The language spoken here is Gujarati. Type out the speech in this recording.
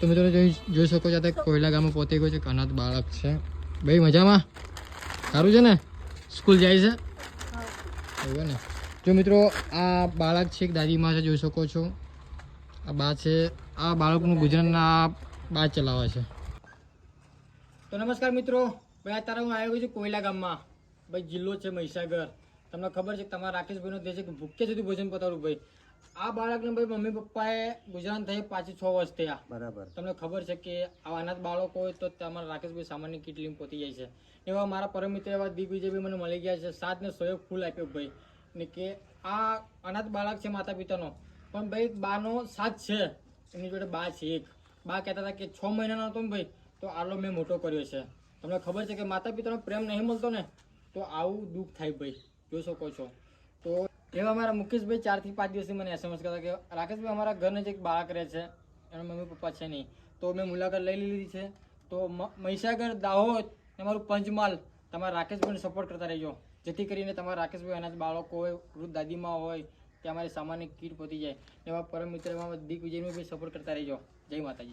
તો મિત્રો જોઈ જોઈ શકો છો અત્યારે કોયલા ગામમાં પહોંચી ગયો છે અનાથ બાળક છે. ભાઈ મજામાં? સારું છે ને? સ્કૂલ જાય છે? એવું ને? જો મિત્રો આ બાળક છે એક દાદીમાં છે જોઈ શકો છો. આ બા છે આ બાળકનું ગુજરાતના બા ચલાવે છે. તો નમસ્કાર મિત્રો ભાઈ અત્યારે હું આવ્યો છું કોયલા ગામમાં. ભાઈ જિલ્લો છે મહીસાગર. તમને ખબર છે તમારા રાકેશભાઈનો દેશ છે કે સુધી ભોજન પતાવું ભાઈ. આ બાળકને ભાઈ મમ્મી પપ્પાએ ગુજરાત થઈ પાછી છ વર્ષ થયા. બરાબર. તમને ખબર છે કે આવા અનાથ બાળકો હોય તો તમારા રાકેશભાઈ સામાન્ય કીટ લઈને પહોંચી જાય છે. એવા મારા પરમ મિત્ર એવા દિગ્વિજયભાઈ મને મળી ગયા છે. સાત ને સો ફૂલ આપ્યો ભાઈ. ને કે આ અનાથ બાળક છે માતા પિતાનો પણ ભાઈ બાનો સાથ છે. એની જોડે બા છે એક. બા કહેતા હતા કે છ મહિનાનો હતો ને ભાઈ તો આટલો મેં મોટો કર્યો છે. તમને ખબર છે કે માતા પિતાનો પ્રેમ નહીં મળતો ને તો આવું દુઃખ થાય ભાઈ. જોઈ શકો છો. એવા અમારા મુકેશભાઈ ચારથી પાંચ દિવસથી મને એસએમએસ કરતા કે, રાકેશભાઈ, અમારા ઘરને જ એક બાળક રહે છે, એના મમ્મી પપ્પા છે નહીં. તો મેં મુલાકાત લઈ લીધી છે. તો મહીસાગર દાહોદ તમારું પંચમહાલ, તમારા રાકેશભાઈને સપોર્ટ કરતા રહેજો. જેથી કરીને તમારા રાકેશભાઈ અનાજ બાળકો હોય, વૃદ્ધ દાદીમાં હોય તે અમારી સામાન્ય કીટ પહોંચી જાય. એવા પરમ મિત્ર એવા દિગ્વિજયનું બી સપોર્ટ કરતા રહેજો. જય માતાજી.